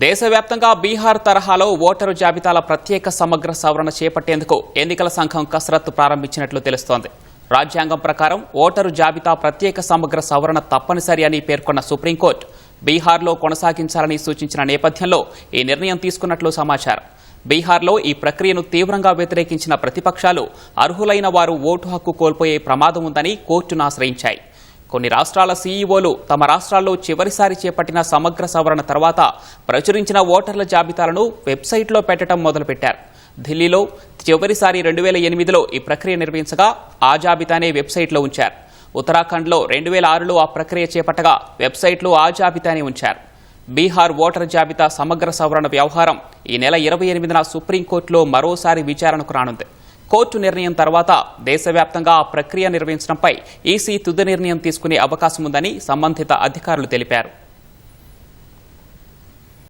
దేశవ్యాప్తంగా బీహార్ తరహాలో ఓటరు జాబితాల ప్రత్యేక సమగ్ర సవరణ చేపట్టేందుకు ఎన్నికల సంఘం కసరత్తు ప్రారంభించినట్లు తెలుస్తోంది. రాజ్యాంగం ప్రకారం ఓటరు జాబితా ప్రత్యేక సమగ్ర సవరణ తప్పనిసరి అని పేర్కొన్న సుప్రీంకోర్టు బీహార్లో కొనసాగించాలని సూచించిన నేపథ్యంలో ఈ నిర్ణయం తీసుకున్నట్లు సమాచారం. బీహార్లో ఈ ప్రక్రియను తీవ్రంగా వ్యతిరేకించిన ప్రతిపక్షాలు అర్హులైన వారు ఓటు హక్కు కోల్పోయే ప్రమాదం ఉందని కోర్టును ఆశ్రయించాయి. కొన్ని రాష్ట్రాల సీఈఓలు తమ రాష్ట్రాల్లో చివరిసారి చేపట్టిన సమగ్ర సవరణ తర్వాత ప్రచురించిన ఓటర్ల జాబితాలను వెబ్సైట్లో పెట్టడం మొదలుపెట్టారు. ఢిల్లీలో చివరిసారి రెండు వేల ఎనిమిదిలో ఈ ప్రక్రియ నిర్వహించగా ఆ జాబితానే వెబ్సైట్లో ఉంచారు. ఉత్తరాఖండ్లో రెండు వేల ఆరులో ఆ ప్రక్రియ చేపట్టగా వెబ్సైట్లో ఆ జాబితానే ఉంచారు. బీహార్ ఓటర్ జాబితా సమగ్ర సవరణ వ్యవహారం ఈ నెల ఇరవై ఎనిమిదిన సుప్రీంకోర్టులో మరోసారి విచారణకు రానుంది. కోర్టు నిర్ణయం తర్వాత దేశవ్యాప్తంగా ఆ ప్రక్రియ నిర్వహించడంపై ఈసీ తుది నిర్ణయం తీసుకునే అవకాశం ఉందని సంబంధిత అధికారులు తెలిపారు.